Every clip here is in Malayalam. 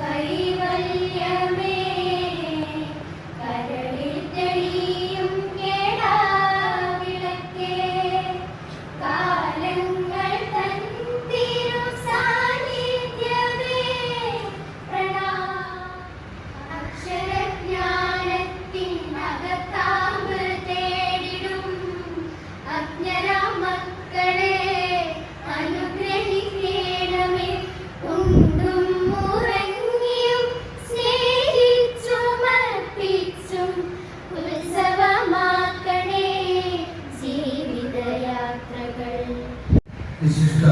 കൈവല്യമേ. विशिष्ट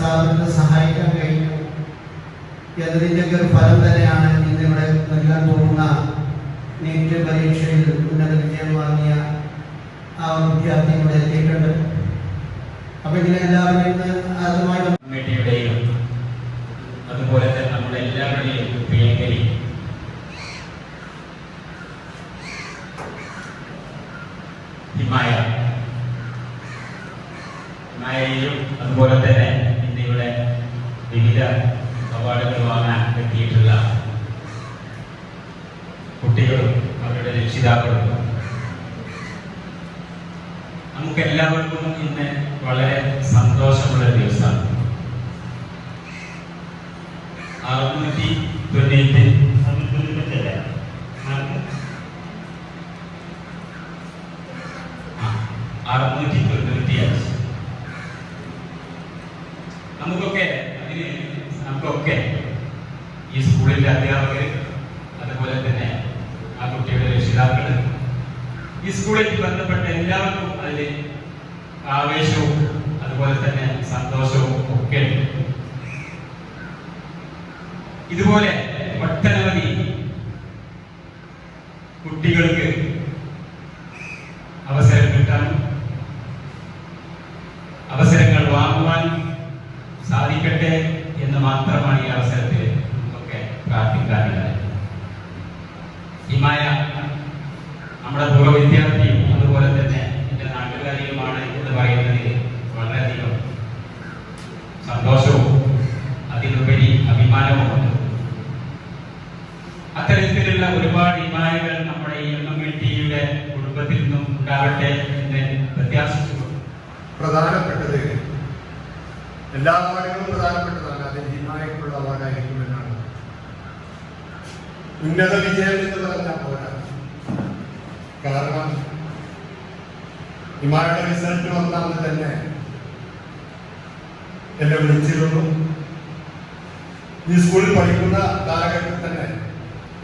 അല്പമൊക്കെ ഈ സ്ഥാപനത്തെ സഹായിക്കാൻ കഴിഞ്ഞു. എന്നതിന്റെയൊക്കെ ഒരു ഫലം തന്നെയാണ് ഇന്നിവിടെ നൽകാൻ പോകുന്ന നീറ്റ് പരീക്ഷയിൽ ഉന്നത വിജയം വാങ്ങിയ ആ വിദ്യാർത്ഥി ഇവിടെ എത്തിയിട്ടുണ്ട്. അപ്പൊ ഇതിനെ എല്ലാവരും ഇന്ന് അതുമായി കമ്മിറ്റിയുടെയും അതുപോലെ തന്നെ നമ്മുടെ എല്ലാവരുടെയും പ്രിയങ്കരി ഹിമായ ഹിമായയും അതുപോലെ തന്നെ ഇന്ന് ഇവിടെ വിവിധ അവാർഡുകൾ വാങ്ങാൻ എത്തിയിട്ടുള്ള കുട്ടികളും അവരുടെ രക്ഷിതാക്കളും. നമുക്ക് എല്ലാവർക്കും ഇന്ന് വളരെ സന്തോഷമുള്ള ദിവസമാണ്. അറുന്നൂറ്റി തൊണ്ണൂറ്റി തൊണ്ണൂറ്റഞ്ചല്ലേ? ആ, അറുന്നൂറ്റി തൊണ്ണൂറ്റി അഞ്ച് നമുക്കൊക്കെ അതിന് നമുക്കൊക്കെ ഈ സ്കൂളിലെ അധ്യാപകർ അതുപോലെ തന്നെ ആ കുട്ടിയുടെ രക്ഷിതാക്കൾ ഈ സ്കൂളിൽ ബന്ധപ്പെട്ട എല്ലാവർക്കും അതിൽ ആവേശവും അതുപോലെ തന്നെ സന്തോഷവും ഒക്കെ ഉണ്ട് ഇതുപോലെ ഒട്ടനവധി കുട്ടികൾക്ക് അവസരം കിട്ടാനും അവസരങ്ങൾ വാങ്ങുവാൻ സാധിക്കട്ടെ എന്ന് മാത്രമാണ് ഈ അവസരത്തിൽ നമുക്കൊക്കെ പ്രാർത്ഥിക്കാനുള്ളത് ഹിമായ നമ്മുടെ പൂർവ വിദ്യാർത്ഥിയും അതുപോലെ തന്നെ എന്റെ നാട്ടുകാരിയുമാണ് എന്ന് പറയുന്നതിൽ വളരെയധികം സന്തോഷവും അതിലുപരി അഭിമാനവുമുണ്ട് അത്തരത്തിലുള്ള ഒരുപാട് ഹിമായകൾ നമ്മുടെ ഈ എം എം എൽ ടിയുടെ കുടുംബത്തിൽ നിന്നും ഉണ്ടാകട്ടെ എന്ന് പ്രത്യാശിച്ചുകൊണ്ട് പ്രധാനപ്പെട്ടത് എല്ലാ അവാർഡുകളും പ്രധാനപ്പെട്ടതാണ്. അത് ഹിമായക്കുള്ള അവാർഡായിരിക്കുമെന്നാണ്. ഉന്നത വിജയം എന്ന് പറഞ്ഞ പോരാ. കാരണം ഹിമായുടെ റിസൾട്ട് വന്നാന്ന് തന്നെ എന്നെ വിളിച്ചിരുന്നു. ഈ സ്കൂളിൽ പഠിക്കുന്ന കാലഘട്ടത്തിൽ തന്നെ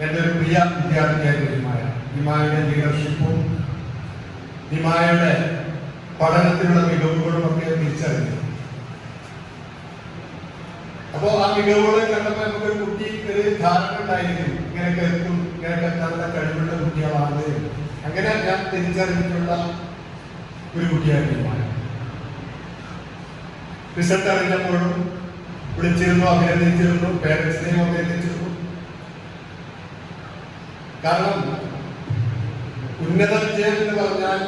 എന്റെ ഒരു പ്രിയ വിദ്യാർത്ഥിയായിരുന്നു ഹിമായ ഹിമായുടെ ലീഡർഷിപ്പും ഹിമായയുടെ പഠനത്തിനുള്ള മികവുകളും ഒക്കെ തിരിച്ചറിഞ്ഞു. അപ്പോ ആ മികവുകളെ കണ്ടപ്പോൾ നമുക്കൊരു കുട്ടി ഒരു ധാരണ ഉണ്ടായിരിക്കും. ഇങ്ങനെ കേൾക്കും ഇങ്ങനെ നല്ല കഴിവുള്ള കുട്ടികളാണ്. അങ്ങനെ ഞാൻ തിരിച്ചറിഞ്ഞിട്ടുള്ള ഒരു കുട്ടിയായിരുന്നു റിസൾട്ട് അറിഞ്ഞപ്പോഴും വിളിച്ചിരുന്നു അഭിനന്ദിച്ചിരുന്നു പേരൻസിനെയും അഭിനന്ദിച്ചിരുന്നു കാരണം ഉന്നത വിജയം എന്ന് പറഞ്ഞാൽ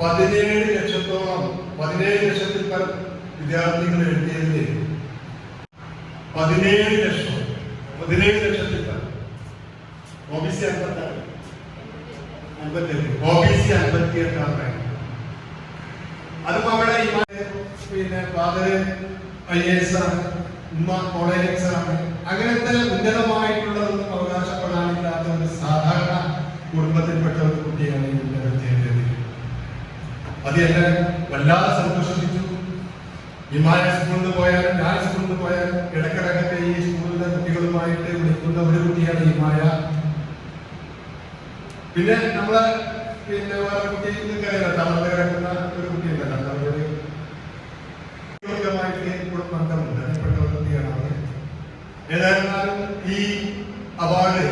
പതിനേഴ് ലക്ഷത്തോളം പതിനേഴ് ലക്ഷത്തിൽ പരം വിദ്യാർത്ഥികൾ എഴുതിയതിൽ പതിനേഴ് ലക്ഷം. പതിനേഴ് ലക്ഷത്തിൽ ഒ ബി സി അൻപത്തി റാങ്ക് അതും അവിടെ പിന്നെ ഫാദർ ഐ എസ് ആണ് ഉമ്മ കോളേജ് എക്സാണ് അങ്ങനത്തെ ഉന്നതമായിട്ടുള്ളതൊന്നും അവകാശപ്പെടാനില്ലാത്ത ഒരു സാധാരണ കുടുംബത്തിൽപ്പെട്ട ഒരു കുട്ടിയാണ് വിജയം അത് എന്നെ വല്ലാതെ സന്തോഷിപ്പിച്ചു. ഹിമാലയ സ്കൂളിൽ പോയാലും ഞാൻ സ്കൂളിൽ പോയാലും ഇടക്കിടക്കത്തെ ഈ സ്കൂളിലെ കുട്ടികളുമായിട്ട് വിളിക്കുന്ന ഒരു കുട്ടിയാണ് ഹിമായ പിന്നെ നമ്മൾ പിന്നെ വേറെ കുട്ടി നിങ്ങൾക്കറിയാം തമിഴ് കിടക്കുന്ന ഒരു കുട്ടിയുണ്ടല്ലോ തമിഴ് ബന്ധമുണ്ട്. അതിൽപ്പെട്ട കുട്ടിയാണ് അവൾ. ഏതായിരുന്നാലും ഈ അവാർഡ്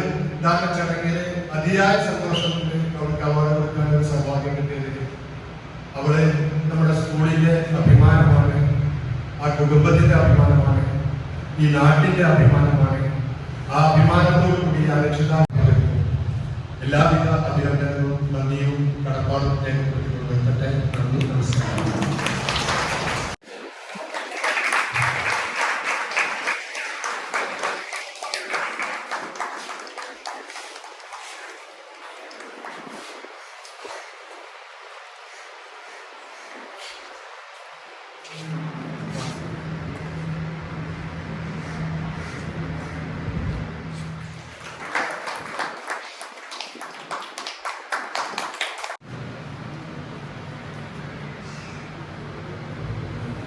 ദാന ചടങ്ങിൽ അതിയായ സന്തോഷമുണ്ട്. അവർക്ക് അവാർഡ് കൊടുക്കാൻ ഒരു സൗഭാഗ്യം കിട്ടിയതിൽ അവൾ നമ്മുടെ സ്കൂളിലെ അഭിമാനമാണ് ആ കുടുംബത്തിന്റെ അഭിമാനമാണ്. ഈ നാട്ടിന്റെ അഭിമാനമാണ്. ആ അഭിമാനത്തോടു കൂടി ആ രക്ഷിതാക്കൾ എല്ലാവിധ അഭിനന്ദനവും നന്ദിയും കടപ്പാടും രേഖപ്പെടുത്തിക്കൊണ്ട് നന്ദി നമസ്കാരം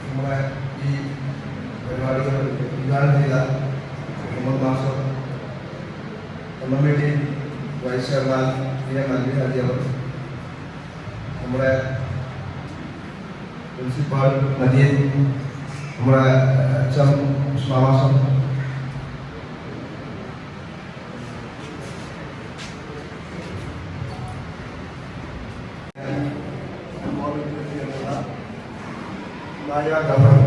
നമ്മുടെ ഈ പരിപാടികൾ ഉദ്ഘാടനം ചെയ്ത Muhammad master M M D vice chairman P M Ali Haji അവർ നമ്മുടെ പ്രിൻസിപ്പാൾ നദീൻ നമ്മുടെ എച്ച് എം ശ്രീനിവാസം നായ ഗവർണർ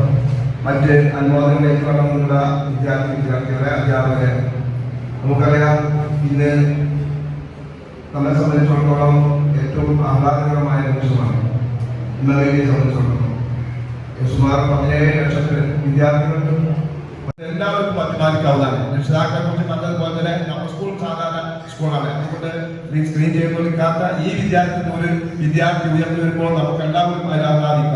മറ്റ് അനുമോദനങ്ങളിലേക്ക് കടന്നുള്ള വിദ്യാർത്ഥി വിദ്യാർത്ഥികളെ അധ്യാപകരെ നമുക്കറിയാം ഇന്ന് നമ്മെ സംബന്ധിച്ചിടത്തോളം ഏറ്റവും ആഹ്ലാദകരമായ നിമിഷമാണ് ഇന്നലെ സംബന്ധിച്ചിടത്തോളം. സുമാർ പതിനേഴ് ലക്ഷത്തിൽ വിദ്യാർത്ഥികൾക്കും എല്ലാവർക്കും അഭിമാനിക്കാവുന്നതാണ്. രക്ഷിതാക്കളെ കുറിച്ച് കണ്ടതുപോലെ തന്നെ നമ്മുടെ സ്കൂൾ സാധാരണ സ്കൂളാണ്. അതുകൊണ്ട് സ്ക്രീൻ ചെയ്തുകൊണ്ടിരിക്കാത്ത ഈ വിദ്യാർത്ഥി ഒരു വിദ്യാർത്ഥി ഉയർന്നു വരുമ്പോൾ നമുക്ക് അതിൽ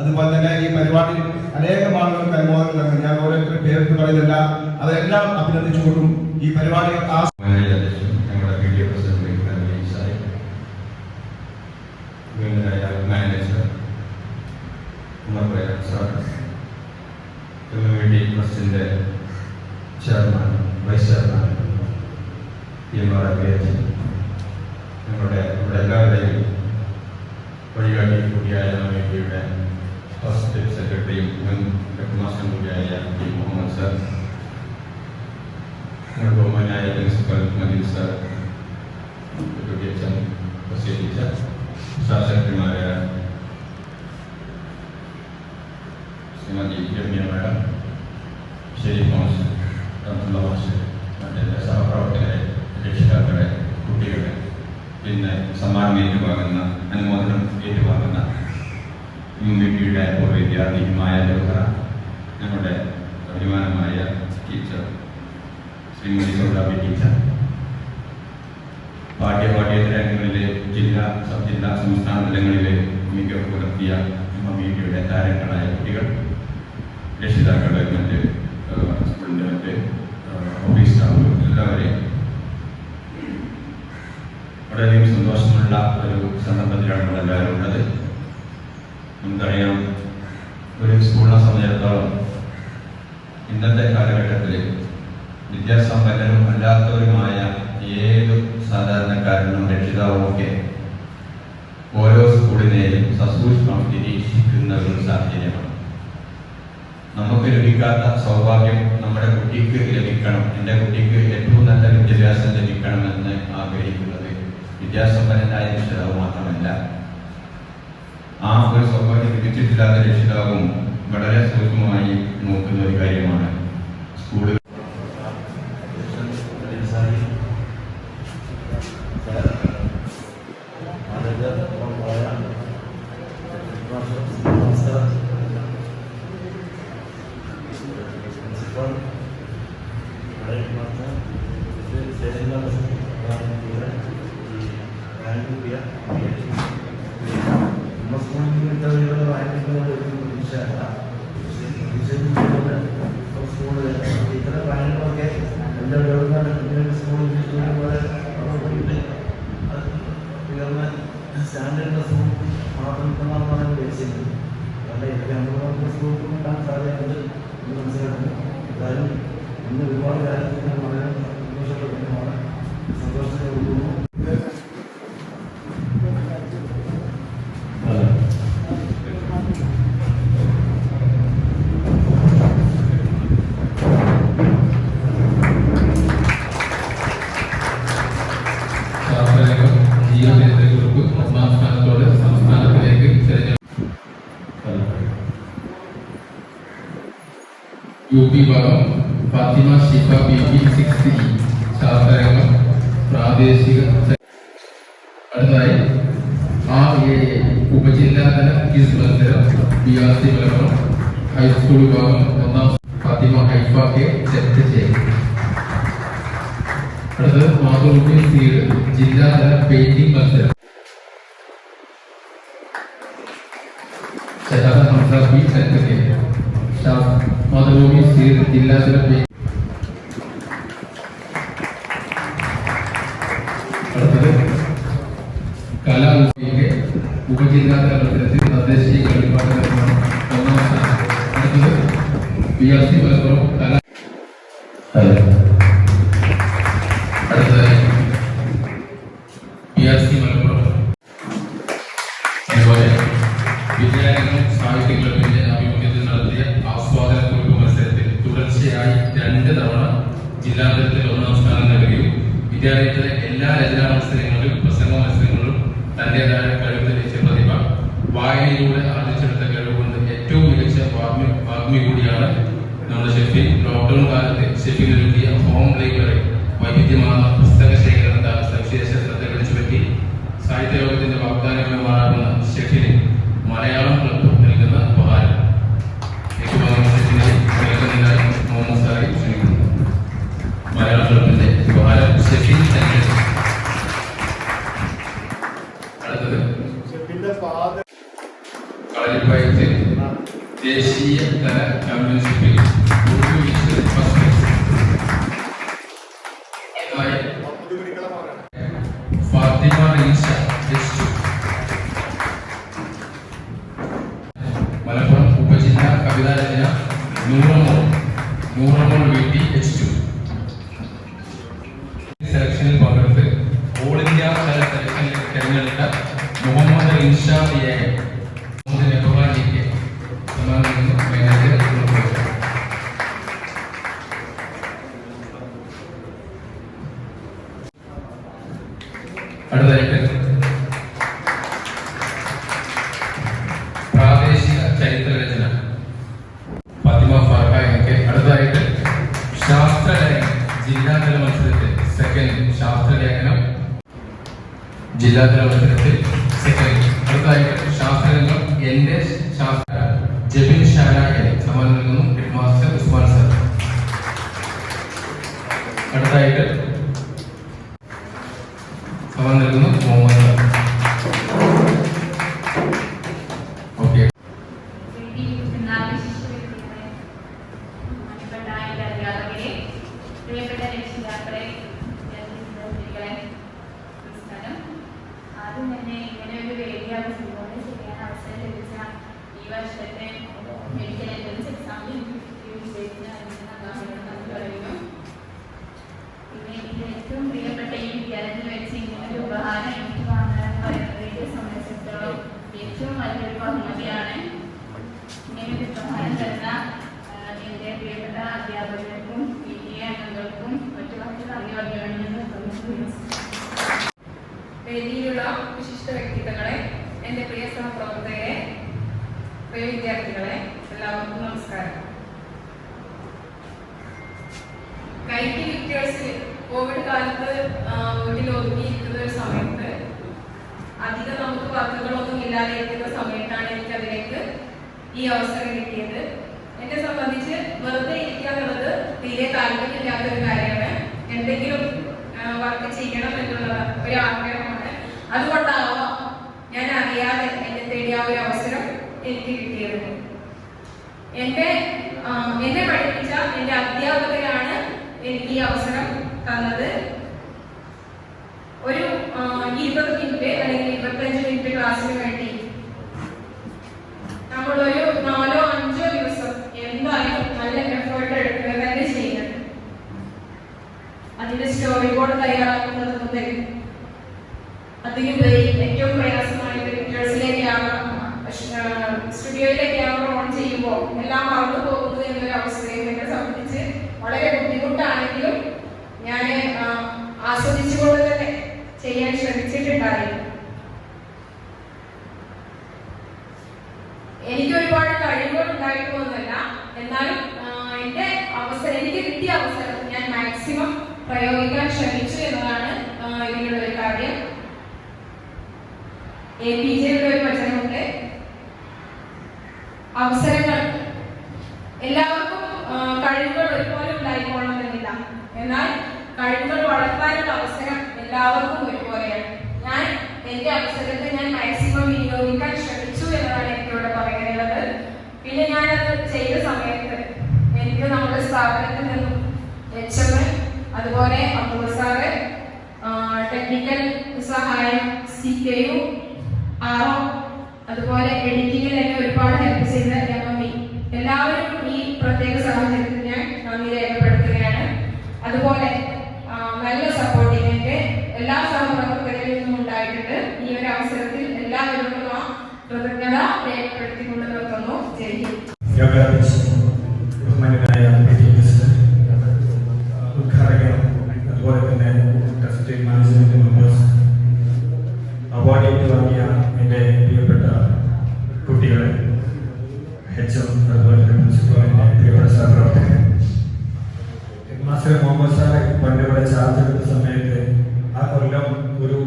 അതുപോലെ തന്നെ ഈ പരിപാടി അനേകം ആളുകൾക്ക് അനുമോദനം ഞാൻ ഓരോരുത്തരും പേരെടുത്ത് പറയുന്നില്ല അതെല്ലാം അഭിനന്ദിച്ചുകൊണ്ടും ഈ പരിപാടി ആ മാനേജ് അധ്യക്ഷൻ ഞങ്ങളുടെ P T A president Karami Sahib ബഹുമാനായ manager Umar Bairan sir M M ട്രസ്റ്റിന്റെ chairman vice chairman P M R അഭിയജി ഞങ്ങളുടെ ഇവിടെ എല്ലാവരുടെയും വഴികാട്ടി കൂടിയായ കമ്മിറ്റിയുടെ ഫസ്റ്റ് സെക്രട്ടറിയും മുൻ ഹെഡ് മാസ്റ്റർ കൂടിയായ പി മുഹമ്മദ് സാർ ഞങ്ങളുടെ ബഹുമാനായ principal Madeen sir deputy H M Basheer teacher staff സെക്രട്ടറിമാരായ ശ്രീമതി രമ്യ മാഡം ഷെരീഫ് മാഷ് അബ്ദുള്ള മാഷ് മറ്റെല്ലാ സഹപ്രവർത്തകരെ രക്ഷിതാക്കളെ കുട്ടികളെ പിന്നെ സമ്മാനം ഏറ്റുവാങ്ങുന്ന അനുമോദനം ഏറ്റുവാങ്ങുന്ന യു ബി പിയുടെ പൂർവ വിദ്യാർത്ഥി മായ ജവഹറ ഞങ്ങളുടെ അഭിമാനമായ ടീച്ചർ ശ്രീമതി സൗദാബി ടീച്ചർ. പാഠ്യ പാഠ്യേതരങ്ങളിലെ ജില്ലാ സബ് ജില്ലാ സംസ്ഥാന തലങ്ങളിലെ മികവ് പുലർത്തിയ മീഡിയയുടെ താരങ്ങളായ കുട്ടികൾ. രക്ഷിതാക്കളുടെ മറ്റ് സ്കൂളിന്റെ മറ്റ് ഓഫീസ് സ്റ്റാഫ് എല്ലാവരെയും വളരെയധികം സന്തോഷമുള്ള ഒരു സന്ദർഭത്തിലാണ് നമ്മളെല്ലാവരും ഉള്ളത്. നമുക്കറിയാം ഒരു സ്കൂളിനെ സംബന്ധിച്ചിടത്തോളം ഇന്നത്തെ കാലഘട്ടത്തിൽ വിദ്യാസമ്പന്നരും അല്ലാത്തവരുമായ ഏത് സാധാരണക്കാരനും രക്ഷിതാവും ഒക്കെ ഓരോ സ്കൂളിനെയും സസൂക്ഷ്മം നിരീക്ഷിക്കുന്ന ഒരു സാഹചര്യമാണ്. നമുക്ക് ലഭിക്കാത്ത സൗഭാഗ്യം നമ്മുടെ കുട്ടിക്ക് ലഭിക്കണം. എന്റെ കുട്ടിക്ക് ഏറ്റവും നല്ല വിദ്യാഭ്യാസം ലഭിക്കണമെന്ന് ആഗ്രഹിക്കുന്നത് വിദ്യാസമ്പന്നനായ രക്ഷിതാവ് മാത്രമല്ല. ആ ഒരു സൗഭാഗ്യം ലഭിച്ചിട്ടില്ലാത്ത രക്ഷിതാവും വളരെ സൂക്ഷ്മമായി നോക്കുന്ന ഒരു കാര്യമാണ് സ്കൂളുകൾ യു പി ഭാഗം Fathima Shifa B P six E ശാസ്ത്രരംഗം പ്രാദേശിക സെ- അടുത്തതായി ആർ എ എ ഉപജില്ലാതല ക്വിസ് മത്സരം B R C Malappuram high school വിഭാഗം ഒന്നാം ഫാത്തിമ ഹൈഫ കെ സെറ്റ് ചെയ്യും അടുത്തത് മാതൃഭൂമി സീഡ് ജില്ലാതല പെയിന്റിംഗ് മത്സരം ഷഹാദ ഹംസ ഹംസ പി സെക്രട്ടറി മാതൃഭൂമി ജില്ലാതല പി അടുത്തത് കലാഭൂമിക്ക് ഉപജില്ലാതല മത്സരത്തിൽ തദ്ദേശീയ കളിപ്പാട്ട നിർമ്മാണം. ഒന്നാം സ്ഥാനം. അടുത്തത് പി ആർ സി മലപ്പുറം. ജില്ലാതലത്തിൽ ഒന്നാം സ്ഥാനം നൽകുകയും വിദ്യാലയത്തിലെ എല്ലാ രചനാ മത്സരങ്ങളിലും പ്രസംഗ മത്സരങ്ങളിലും തന്റേതായ കഴിവ് തെളിയിച്ച പ്രതിഭ. വായനയിലൂടെ ആർജിച്ചെടുത്ത കഴിവ് കൊണ്ട് ഏറ്റവും മികച്ച വാഗ്മി വാഗ്മി കൂടിയാണ് നമ്മുടെ ഷെഫി. ലോക്ക്ഡൌൺ കാലത്ത് ഷെഫിൻ ഒരുക്കിയ ഹോം ലൈബ്രറി വൈവിധ്യമാർന്ന ഷെഫിന്റെ ഫാദർ കളരിപ്പയറ്റ് ദേശീയ തല ചാമ്പ്യൻഷിപ്പിൽ അടുത്തതായിട്ട് പ്രാദേശിക ചരിത്ര രചന ഫാത്തിമ ഫർഹ എനിക്ക് അടുത്തതായിട്ട് ശാസ്ത്രലേഖനം ജില്ലാതല മത്സരത്തിൽ സെക്കൻഡ് ശാസ്ത്രലേഖനം ജില്ലാതല മത്സരത്തിൽ സെക്കൻഡ് എന്റെ പ്രിയ സഹപ്രവർത്തകരെ പ്രിയ വിദ്യാർത്ഥികളെ എല്ലാവർക്കും നമസ്കാരം. കൈക്ക് ലിറ്റേഴ്സ് കോവിഡ് കാലത്ത് വീട്ടിൽ ഒതുങ്ങിയിരിക്കുന്ന ഒരു സമയത്ത് അധികം നമുക്ക് വർക്കുകളൊന്നും ഇല്ലാതെ ഇരിക്കുന്ന സമയത്താണ് എനിക്ക് അതിലേക്ക് ഈ അവസരം കിട്ടിയത്. എന്നെ സംബന്ധിച്ച് വെറുതെ ഇരിക്കുക എന്നുള്ളത് തീരെ താല്പര്യമില്ലാത്ത ഒരു കാര്യമാണ്. എന്തെങ്കിലും വർക്ക് ചെയ്യണം എന്നുള്ള ഒരു ആഗ്രഹമാണ്. അതുകൊണ്ടാവാം ഞാൻ അറിയാതെ എന്നെ തേടിയ ഒരു അവസരം എനിക്ക് കിട്ടിയിരുന്നു. എന്റെ എന്നെ പഠിപ്പിച്ച എന്റെ അധ്യാപകരാണ് എനിക്ക് ഈ അവസരം തന്നത്. ഒരു ഇരുപത് മിനിറ്റ് അല്ലെങ്കിൽ ഇരുപത്തഞ്ച് മിനിറ്റ് ക്ലാസ്സിന് മാക്സിമം പ്രയോഗിക്കാൻ ശ്രമിച്ചു എന്നതാണ് ഇതിനുള്ള ഒരു കാര്യം. എ പി ജെയുടെ ഒരു വചനമുണ്ട്. അവസരങ്ങൾ. എല്ലാവർക്കും കഴിവുകൾ ഒരുപോലെ ഉണ്ടായിക്കൊള്ളണമെന്നില്ല. എന്നാൽ കഴിവുകൾ വളർത്താനുള്ള അവസരം എല്ലാവർക്കും ഒരുപോലെയാണ്. ഞാൻ എന്റെ അവസരത്തെ ഞാൻ മാക്സിമം വിനിയോഗിക്കാൻ ശ്രമിച്ചു എന്നതാണ് എനിക്കിവിടെ പറയാനുള്ളത്. പിന്നെ ഞാനത് ചെയ്ത സമയത്ത് എനിക്ക് നമ്മുടെ സ്ഥാപനത്തിൽ നിന്നും എച്ച് എം അതുപോലെ അബ്ദുൾ സാറ് ടെക്നിക്കൽ സഹായം സി കെയു ആറോ അതുപോലെ എഡിറ്റിംഗിൽ എന്നെ ഒരുപാട് ഹെൽപ്പ് ചെയ്ത എം എം എല്ലാവരും ഈ പ്രത്യേക സാഹചര്യത്തിൽ ഞാൻ നന്ദി രേഖപ്പെടുത്തുകയാണ്. അതുപോലെ കൊല്ലം ഒരു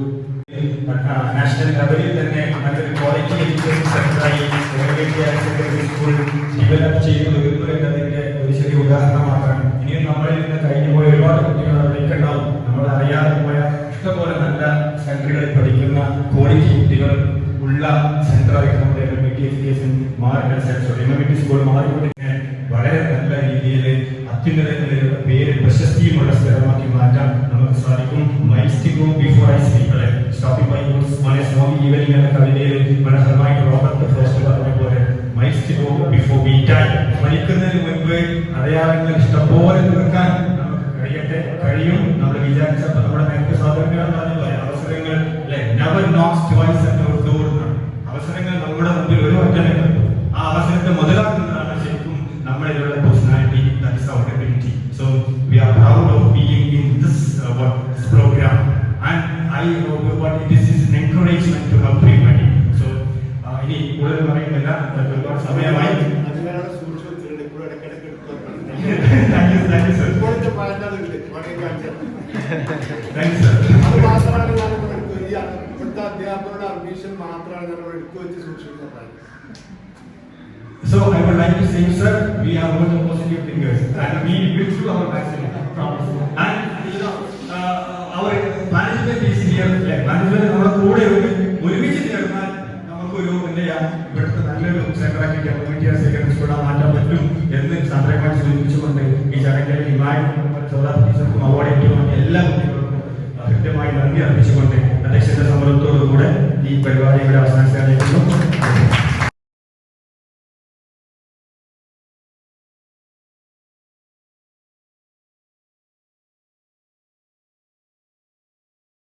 നാഷണൽ ലെവലിൽ തന്നെ നല്ലൊരു ക്വാളിറ്റി എഡ്യൂക്കേഷൻ സെന്ററായി സെക്രട്ടറി സ്കൂൾ ഡെവലപ്പ് ചെയ്തു വരുന്നു എന്നതിന്റെ ഒരു ചെറിയ ഉദാഹരണം മാത്രമാണ് ഇനിയും നമ്മളിൽ നിന്ന് കഴിഞ്ഞു പോയ ഒരുപാട് കുട്ടികൾ അവിടേക്ക് ഉണ്ടാവും. നമ്മൾ അറിയാതെ പോയ ഇഷ്ടംപോലെ നല്ല സെന്ററുകളിൽ പഠിക്കുന്ന ക്വാളിറ്റി കുട്ടികൾ ഉള്ള സെന്ററായിട്ട് നമ്മുടെ M M B T S മാറി സ്കൂൾ മാറിക്കൊണ്ടിരിക്കാൻ ഈവനിങ് എന്ന കവിതയിൽ മനോഹരമായിട്ട് റോബർട്ട് ഫ്രോസ്റ്റ് പറഞ്ഞ പോലെ മൈസ്റ്റിഗോ ബിഫോർ ബീറ്റായി മരിക്കുന്നതിന് മുൻപ് അടയാളങ്ങൾ ഇഷ്ടംപോലെ തീർക്കാൻ നമുക്ക് കഴിയട്ടെ കഴിയും. നമ്മൾ വിചാരിച്ചപ്പോൾ നമ്മുടെ നേരത്തെ സ്വാതന്ത്ര്യം പോലെ അവസരങ്ങൾ നെവർ നോക്സ് ട്വൈസ് എന്ന ഒരു അവസരങ്ങൾ നമ്മുടെ മുമ്പിൽ ഒരു ഒറ്റ ആ അവസരത്തെ മുതലാക്കുന്നതാണ് അധ്യാപകരുടെ അഡ്മിഷൻ മാത്രമാണ് ഞാൻ എടുത്തു വെച്ച് സൂക്ഷിക്കുന്നത് So I would like to say, sir, we are all the positive thinkers and we will do our maximum. Promise. And you know, uh, our management is here. Like management നമ്മുടെ കൂടെ ഉണ്ട് ഒരുമിച്ച് ചേർന്നാൽ നമുക്കൊരു എന്താ ചെയ്യാ ഇവിടുത്തെ നല്ലൊരു സെക്രട്ടറി കമ്മ്യൂണിറ്റി സെക്രട്ടറി സ്കൂളാ മാറ്റാൻ പറ്റും എന്ന് ചന്ദ്രകാന്ത് സൂചിപ്പിച്ചുകൊണ്ട് ഈ ചടങ്ങിൽ ഹിമായും സോളാർ ടീച്ചർക്കും അവാർഡ് ഏറ്റുവാങ്ങിയ എല്ലാ കുട്ടികൾക്കും ഹൃദ്യമായി നന്ദി അർപ്പിച്ചുകൊണ്ട് അധ്യക്ഷന്റെ സമ്മതത്തോടു കൂടെ ഈ പരിപാടി ഇവിടെ അവസാനിക്കാനിരിക്കുന്നു